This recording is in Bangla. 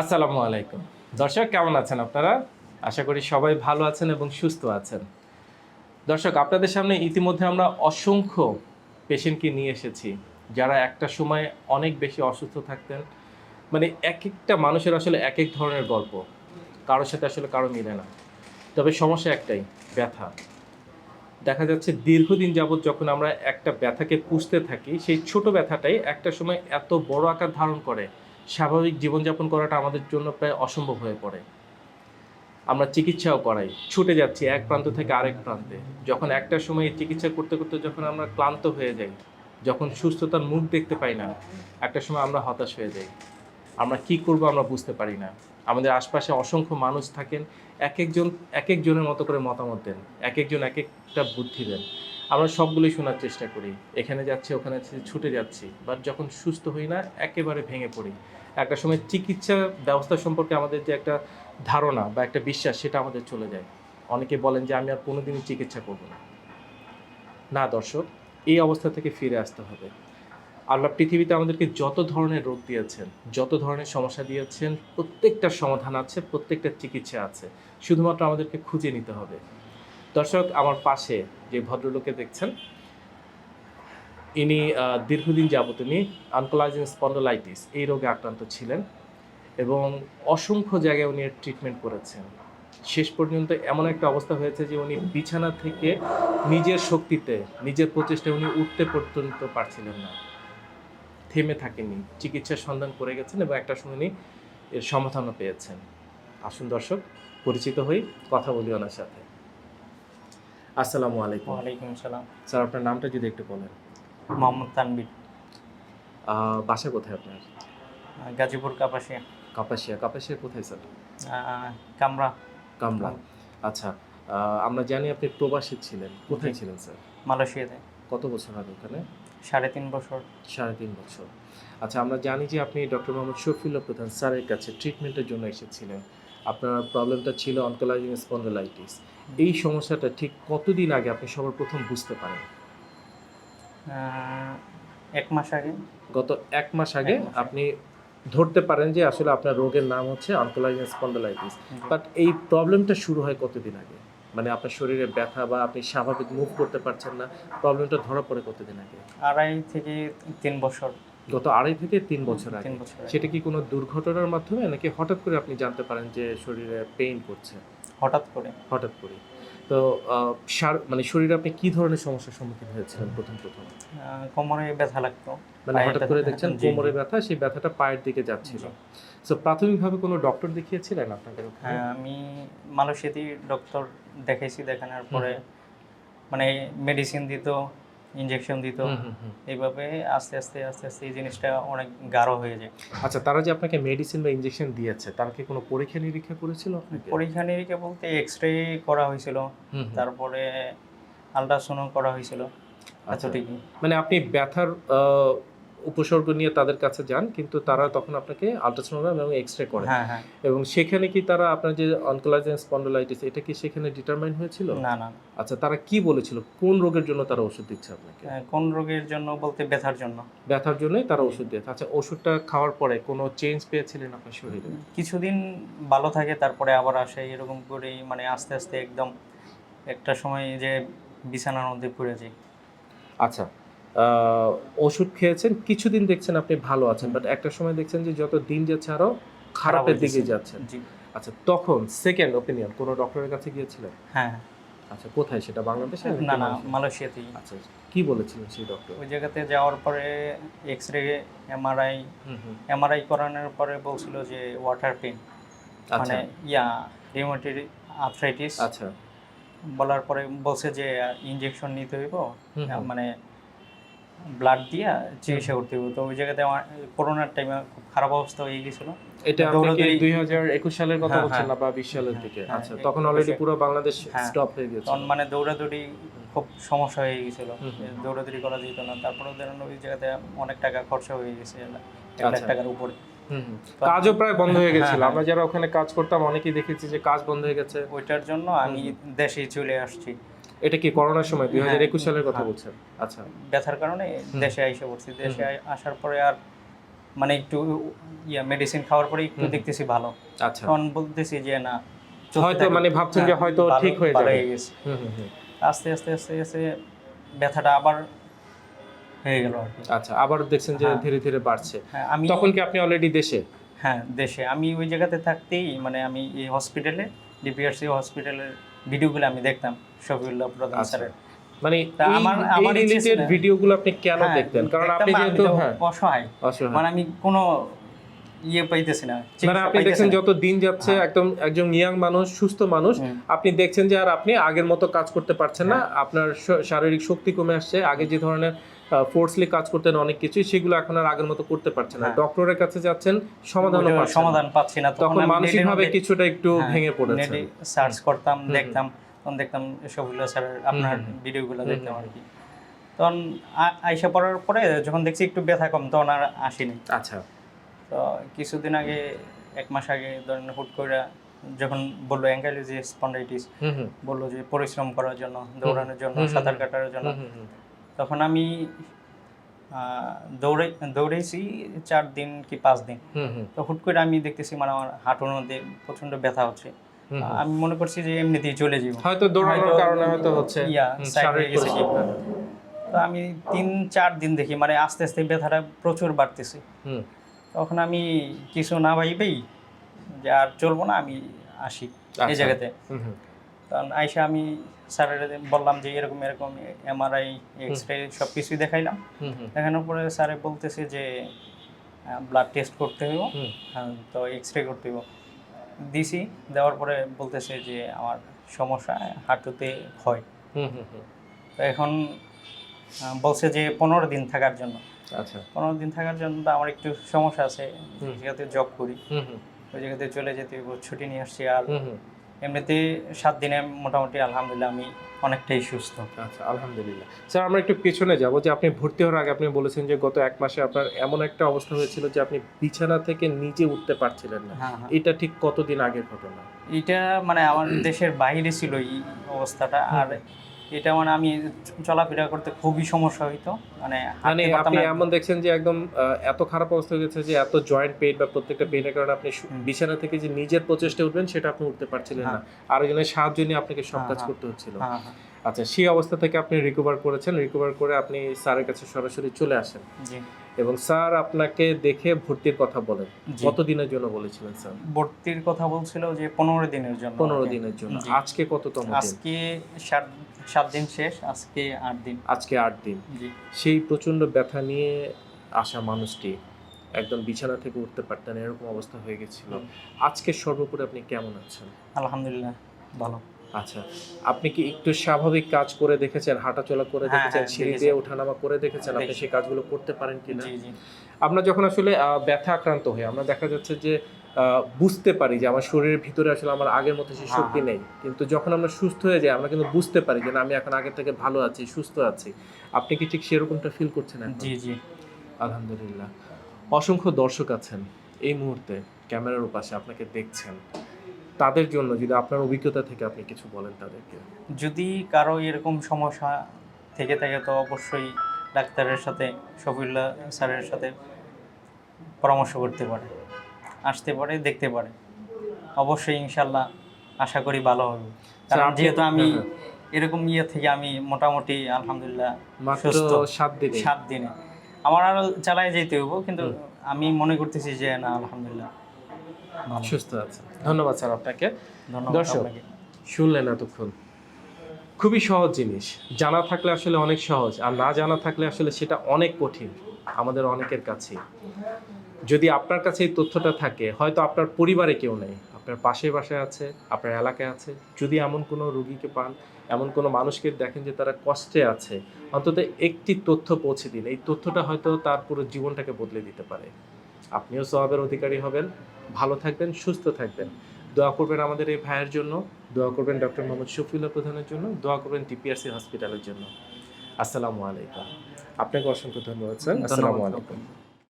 আসসালামু আলাইকুম। দর্শক, কেমন আছেন আপনারা? আশা করি সবাই ভালো আছেন এবং সুস্থ আছেন। দর্শক, আপনাদের সামনে ইতিমধ্যে আমরা অসংখ্য পেশেন্টকে নিয়ে এসেছি, যারা একটা সময় অনেক বেশি অসুস্থ থাকতেন। মানে এক একটা মানুষের আসলে এক এক ধরনের গল্প। কারোর সাথে আসলে কারও মিলে না। তবে সমস্যা একটাই, ব্যথা। দেখা যাচ্ছে দীর্ঘদিন যাবৎ যখন আমরা একটা ব্যথাকে পুষতে থাকি, সেই ছোট ব্যথাটাই একটা সময় এত বড় আকার ধারণ করে স্বাভাবিক জীবনযাপন করাটা আমাদের জন্য প্রায় অসম্ভব হয়ে পড়ে। আমরা চিকিৎসাও করাই। ছুটে যাচ্ছি এক প্রান্ত থেকে আরেক প্রান্তে। যখন একটা সময় চিকিৎসা করতে করতে যখন আমরা ক্লান্ত হয়ে যাই, যখন সুস্থতার মুখ দেখতে পাই না, একটা সময় আমরা হতাশ হয়ে যাই। আমরা কি করব আমরা বুঝতে পারি না। আমাদের আশপাশে অসংখ্য মানুষ থাকেন এক একজন এক একজনের মতো করে মতামত দেন এক একজন এক একটা বুদ্ধি দেন। আমরা সবগুলোই শোনার চেষ্টা করি। এখানে যাচ্ছি, ওখানে ছুটে যাচ্ছি। বাট যখন সুস্থ হই না, একেবারে ভেঙে পড়ি। একটা সময় চিকিৎসা ব্যবস্থা সম্পর্কে আমাদের যে একটা ধারণা বা একটা বিশ্বাস, সেটা আমাদের চলে যায়। অনেকে বলেন যে, আমি আর কোনোদিনই চিকিৎসা করব না। না দর্শক, এই অবস্থা থেকে ফিরে আসতে হবে। আল্লাহ পৃথিবীতে আমাদেরকে যত ধরনের রোগ দিয়েছেন, যত ধরনের সমস্যা দিয়েছেন প্রত্যেকটার সমাধান আছে, প্রত্যেকটা চিকিৎসা আছে। শুধুমাত্র আমাদেরকে খুঁজে নিতে হবে। দর্শক, আমার পাশে যে ভদ্রলোকে দেখছেন, ইনি দীর্ঘদিন যাবত ইনি আনকোলাইজিং স্পন্ডোলাইটিস, এই রোগে আক্রান্ত ছিলেন এবং অসংখ্য জায়গায় উনি ট্রিটমেন্ট করেছেন। শেষ পর্যন্ত এমন একটা অবস্থা হয়েছে যে উনি বিছানা থেকে নিজের শক্তিতে, নিজের প্রচেষ্টায় উনি উঠতে পর্যন্ত পারছিলেন না। থেমে থাকেনি চিকিৎসার সন্ধান করে গেছেন এবং একটা সময় উনি এর সমাধানও পেয়েছেন। আসুন দর্শক, পরিচিত হই, কথা বলি ওনার সাথে। আসসালামু আলাইকুম। ওয়ালাইকুম আসসালাম। স্যার আপনার নামটা যদি একটু বলেন। মোহাম্মদ তানবির বাসা কোথায় আপনার? গাজীপুর কাপাসিয়া। কাপাসিয়া। কাপাসিয়া কোথায় স্যার? কামরা। কামরা। আচ্ছা আমরা জানি আপনি প্রবাসী ছিলেন। কোথায় ছিলেন স্যার? মালয়েশিয়াতে। কত বছর আগে ওখানে? সাড়ে তিন বছর। সাড়ে তিন বছর। আচ্ছা আমরা জানি যে আপনি ডক্টর মোহাম্মদ শফিউল্লাহ প্রধান স্যারের কাছে ট্রিটমেন্টের জন্য এসেছিলেন। আপনার প্রবলেমটা ছিল অনকোলাইজিং স্পন্ডোলাইটিস এই সমস্যাটা ঠিক কতদিন আগে আপনি সবার প্রথম বুঝতে পারেন? এক মাস আগে। গত এক মাস আগে। আপনি ধরতে পারেন যে আসলে আপনার রোগের নাম হচ্ছে অনকোলাইজিং স্পন্ডোলাইটিস বাট এই প্রবলেমটা শুরু হয় কতদিন আগে? মানে আপনার শরীরে ব্যথা বা আপনি স্বাভাবিক মুভ করতে পারছেন না প্রবলেমটা ধরা পড়ে কতদিন আগে? আড়াই থেকে তিন বছর। গত আড়াই থেকে তিন বছর আগে। সেটা কি কোনো দুর্ঘটনার মাধ্যমে? নাকি হঠাৎ করে আপনি জানতে পারেন যে শরীরে পেইন করছে? হঠাৎ করে। হঠাৎ করে তো সার- মানে শরীরে আপনি কি ধরনের সমস্যার সম্মুখীন হয়েছিলেন প্রথম প্রথম? কোমরে ব্যথা লাগতো। মানে হঠাৎ করে দেখছেন। কোমরে ব্যথা সেই ব্যথাটা পায়ের দিকে যাচ্ছিল। তো প্রাথমিকভাবে কোনো ডক্টর দেখিয়েছিলেন ওখানে? হ্যাঁ আমি মালয়েশিয়াতেই ডক্টর দেখাইছি দেখানোর পরে। মানে মেডিসিন দিত ইঞ্জেকশন দিত। এইভাবে আস্তে আস্তে আস্তে আস্তে এই জিনিসটা অনেক গাঢ় হয়ে যায় আচ্ছা তারা যে আপনাকে মেডিসিন বা ইনজেকশন দিয়েছে তারা কি কোনো পরীক্ষা নিরীক্ষা করেছিল আপনাকে? পরীক্ষা নিরীক্ষা বলতে এক্স রে করা হয়েছিল। তারপরে আলট্রাসাউন্ড করা হয়েছিল আচ্ছা। ঠিকই মানে আপনি ব্যথার উপসর্গ নিয়ে তাদের কাছে যান কিন্তু তারা তখন আপনাকে আলট্রাসোনোগ্রাম এবং এক্স রে করে হ্যাঁ হ্যাঁ। এবং সেখানে কি তারা আপনার যে অনকোলাইজেন স্পন্ডোলাইটিস এটা কি সেখানে ডিটারমাইন হয়েছিল? না না আচ্ছা তারা কি বলেছিল? কোন রোগের জন্য তারা ওষুধ দিচ্ছে আপনাকে? আহ, কোন রোগের জন্য বলতে ব্যথার জন্য। ব্যথার জন্যই তারা ওষুধ দিয়েছে। আচ্ছা ওষুধটা খাওয়ার পরে কোনো চেঞ্জ পেয়েছিলেন আপনার শরীরে? কিছুদিন ভালো থাকে তারপরে আবার আসে এরকম করেই মানে আস্তে আস্তে একদম একটা সময় যে বিছানার মধ্যে পড়ে যাই। আচ্ছা ওষুধ খেয়েছেন কিছুদিন দেখছেন আপনি ভালো আছেন বাট একটা সময় দেখছেন যে যত দিন যাচ্ছে আরও খারাপের দিকে। যাচ্ছেন। জি। আচ্ছা তখন সেকেন্ড ওপিনিয়ন কোনো ডক্টরের কাছে গিয়েছিলেন? হ্যাঁ। আচ্ছা কোথায়? সেটা বাংলাদেশে না না মালয়েশিয়াতেই। আচ্ছা কি বলেছিলেন সেই ডক্টর ওই জায়গাতে যাওয়ার পরে এক্স রে এমআরআই এমআরআই করানোর পরে বলছিল যে ওয়াটার পেন আচ্ছা। মানে ইয়া রিউমেটয়েড আর্থ্রাইটিস আচ্ছা। বলার পরে বলছে যে ইনজেকশন নিতে হইব। মানে ব্লাড দিয়া চিকিৎসা করতে ওই জায়গাতে আমার করোনার টাইমে খুব খারাপ অবস্থা হয়ে গেছিল এটা আপনি সালের কথা হ্যাঁ, বলছেন না হ্যাঁ। বা বিশ সালের হ্যাঁ, দিকে হ্যাঁ, আচ্ছা তখন অলরেডি পুরো বাংলাদেশ হ্যাঁ। স্টপ হয়ে গেছে তখন মানে দৌড়াদৌড়ি খুব সমস্যা হয়ে গেছিল। দৌড়াদৌড়ি করা যেত না তারপরে ধরেন ওই জায়গাতে অনেক টাকা খরচা হয়ে গেছে এক লাখ আচ্ছা। টাকার উপরে। কাজও প্রায় বন্ধ হয়ে গেছিল হ্যাঁ, হ্যাঁ। আমরা যারা ওখানে কাজ করতাম অনেকেই দেখেছি যে কাজ বন্ধ হয়ে গেছে ওইটার জন্য আমি দেশে চলে আসছি এটা কি করোনার সময় দুই হাজার একুশ হ্যাঁ, সালের কথা হ্যাঁ। বলছেন? আচ্ছা। ব্যথার কারণে দেশে আইসা পড়ছি। দেশে আসার পরে আর মানে একটু ইয়া মেডিসিন খাওয়ার পরে একটু দেখতেছি ভালো। আচ্ছা। তখন বলতেছি যে না হয়তো মানে ভাবছেন যে হ্যাঁ, হয়তো ঠিক হয়ে যাবে। আস্তে আস্তে আস্তে আস্তে ব্যথাটা আবার হয়ে গেল আর কি। আচ্ছা আবার দেখছেন যে। ধীরে ধীরে বাড়ছে। হ্যাঁ আমি তখন কি আপনি অলরেডি দেশে? হ্যাঁ দেশে। আমি ওই জায়গাতে থাকতেই মানে আমি এই হসপিটালে ডিপিআরসি হসপিটালের ভিডিওগুলো আমি দেখতাম শফিউল্লাহ প্রধান আচ্ছা। স্যারের। মানে আমার- আমার রিলেটেড ভিডিওগুলো আপনি কেন হ্যাঁ, দেখতেন? কারণ আপনি যেহেতু হ্যাঁ। অসহায়। অসহায়। মানে আমি কোনো ইয়ে পাইতেছি না মানে আপনি দেখছেন যত দিন যাচ্ছে হ্যাঁ। একদম একজন ইয়াং মানুষ সুস্থ মানুষ আপনি দেখছেন যে আর আপনি আগের মতো কাজ করতে পারছেন না। হ্যাঁ। আপনার শারীরিক শক্তি কমে আসছে। আগে যে ধরনের ফোর্সলি কাজ করতেন অনেক কিছুই সেগুলো এখন আর আগের মতো করতে পারছেন না। হ্যাঁ। ডক্টরের কাছে যাচ্ছেন পাচ্ছেন সমাধান পাচ্ছি না। তখন মানসিকভাবে কিছুটা একটু হ্যাঁ, ভেঙে পড়েছে সার্চ করতাম দেখতাম তখন দেখতাম শফিউল্লাহ স্যারের আপনার। ভিডিওগুলো দেখতাম আর কি। তখন আইসা পড়ার পরে যখন দেখছি একটু ব্যথা কম তখন আর আসিনি। আচ্ছা। তো কিছুদিন আগে এক মাস আগে ধরেন হুট করে যখন বলল অ্যাঙ্কাইলোজি স্পন্ডাইটিস বলল যে পরিশ্রম করার জন্য দৌড়ানোর জন্য সাঁতার কাটার জন্য। তখন আমি দৌড়ে দৌড়েছি চার দিন কি পাঁচ দিন। তো হুট করে আমি দেখতেছি মানে আমার হাঁটুর মধ্যে প্রচণ্ড ব্যথা হচ্ছে। আমি মনে করছি যে এমনিতেই চলে যাব। হয়তো দৌড়ানোর কারণে হয়তো হচ্ছে ইয়া সাইড হয়ে গেছে তো আমি তিন চার দিন দেখি মানে আস্তে আস্তে ব্যথাটা প্রচুর বাড়তেছে। হুম, তখন আমি কিছু না ভাইবেই যে আর চলবো না আমি আসি এই আচ্ছা। জায়গাতে। হুম। আইসা আমি স্যারের বললাম যে এরকম এরকম এমআরআই এক্স রে সব কিছুই দেখাইলাম। দেখানোর পরে স্যারে বলতেছে যে ব্লাড টেস্ট করতে হইব। হ্যাঁ, তো এক্স রে করতে হইব। দিছি দেওয়ার পরে বলতেছে যে আমার সমস্যা হাঁটুতে হুম। তো এখন বলছে যে পনেরো দিন থাকার জন্য। আচ্ছা। পনেরো দিন থাকার জন্য তো আমার একটু সমস্যা আছে। ওই জব করি। ওই জায়গাতে চলে যেতে ছুটি নিয়ে আসছি আর। এমনিতে সাত দিনে মোটামুটি আলহামদুলিল্লাহ আমি অনেকটাই সুস্থ। আচ্ছা আলহামদুলিল্লাহ। স্যার আমরা একটু পেছনে যাব যে আপনি ভর্তি হওয়ার আগে আপনি বলেছেন যে গত এক মাসে আপনার এমন একটা অবস্থা হয়েছিল যে আপনি বিছানা থেকে নিজে উঠতে পারছিলেন না। হ্যাঁ হ্যাঁ। এটা ঠিক কতদিন আগের ঘটনা? এটা মানে আমার দেশের বাইরে ছিল এই অবস্থাটা। আর এটা মানে আমি চলাফেরা করতে খুবই সমস্যা হইতো। মানে মানে আপনি এমন দেখছেন যে একদম এত খারাপ অবস্থা হয়ে গেছে যে এত জয়েন্ট পেইন বা প্রত্যেকটা পেইনের কারণে আপনি বিছানা থেকে যে নিজের প্রচেষ্টা উঠবেন সেটা আপনি উঠতে পারছিলেন না। হ্যাঁ। আরেকজনের সাহায্য নিয়ে আপনাকে সব হ্যাঁ, কাজ হ্যাঁ। করতে হচ্ছিল। আচ্ছা সেই অবস্থা থেকে আপনি রিকভার করেছেন। রিকভার করে আপনি স্যারের কাছে সরাসরি চলে আসেন। জি। এবং স্যার আপনাকে দেখে ভর্তির কথা বলেন। কত দিনের জন্য বলেছিলেন স্যার? ভর্তির কথা বলছিল যে পনেরো দিনের জন্য পনেরো। দিনের জন্য। আজকে কততম দিন? আজকে সাত সাত দিন শেষ আজকে আট দিন। আজকে আট দিন। জি। সেই প্রচণ্ড ব্যথা নিয়ে আসা মানুষটি একদম বিছানা থেকে উঠতে পারতেন এরকম অবস্থা হয়ে গেছিল। আজকে সর্বোপরি আপনি কেমন আছেন? আলহামদুলিল্লাহ ভালো। আচ্ছা আপনি কি একটু স্বাভাবিক কাজ করে দেখেছেন হাঁটাচলা করে হ্যাঁ, দেখেছেন হ্যাঁ, সিঁড়ি। দিয়ে ওঠানামা করে দেখেছেন আপনি। সেই কাজগুলো করতে পারেন কিনা? জি জি। আমরা যখন আসলে ব্যথা আক্রান্ত হই আমরা দেখা যাচ্ছে যে বুঝতে পারি যে আমার শরীরের ভিতরে আসলে আমার আগের মতো সেই হ্যাঁ, শক্তি নেই। কিন্তু যখন আমরা সুস্থ হয়ে যাই আমরা কিন্তু বুঝতে পারি যে না, আমি এখন আগের থেকে ভালো আছি সুস্থ আছি। আপনি কি ঠিক সেরকমটা ফিল করছেন? জি জি। আলহামদুলিল্লাহ। অসংখ্য দর্শক আছেন এই মুহূর্তে ক্যামেরার পাশে আপনাকে দেখছেন। তাদের জন্য যদি আপনার অভিজ্ঞতা থেকে আপনি কিছু বলেন তাদেরকে। যদি কারও এরকম সমস্যা থেকে থাকে তো অবশ্যই ডাক্তারের সাথে শফিউল্লাহ স্যারের সাথে পরামর্শ করতে পারে আসতে পারে দেখতে পারে। অবশ্যই ইনশাল্লাহ আশা করি ভালো হবে। কারণ যেহেতু আমি হ্যাঁ, এরকম ইয়ে থেকে আমি মোটামুটি আলহামদুলিল্লাহ সুস্থ। সাত দিনে। সাত দিনে। আমার আরও চালায় যেতে হব কিন্তু আমি মনে করতেছি যে না আলহামদুলিল্লাহ। সুস্থ আছে। ধন্যবাদ স্যার আপনাকে। দর্শক। শুনলেন এতক্ষণ। খুবই সহজ জিনিস। জানা থাকলে আসলে অনেক সহজ আর না জানা থাকলে আসলে সেটা অনেক কঠিন আমাদের অনেকের কাছে যদি আপনার কাছে এই তথ্যটা থাকে হয়তো আপনার পরিবারে কেউ নেই। আপনার পাশে বাসায় আছে আপনার এলাকায় আছে। যদি এমন কোনো রুগীকে পান এমন কোনো মানুষকে দেখেন যে তারা কষ্টে আছে অন্তত একটি তথ্য পৌঁছে দিন। এই তথ্যটা হয়তো তার পুরো জীবনটাকে বদলে দিতে পারে। আপনিও সবাবের অধিকারী হবেন। ভালো থাকবেন সুস্থ থাকবেন। দোয়া করবেন আমাদের এই ভাইয়ের জন্য। দোয়া করবেন ডক্টর মোহাম্মদ শফিউল্লাহ প্রধানের জন্য। দোয়া করবেন টিপিআরসি হসপিটালের জন্য। আসসালামু আলাইকুম। আপনাকে অসংখ্য ধন্যবাদ স্যার। আসসালামু আলাইকুম।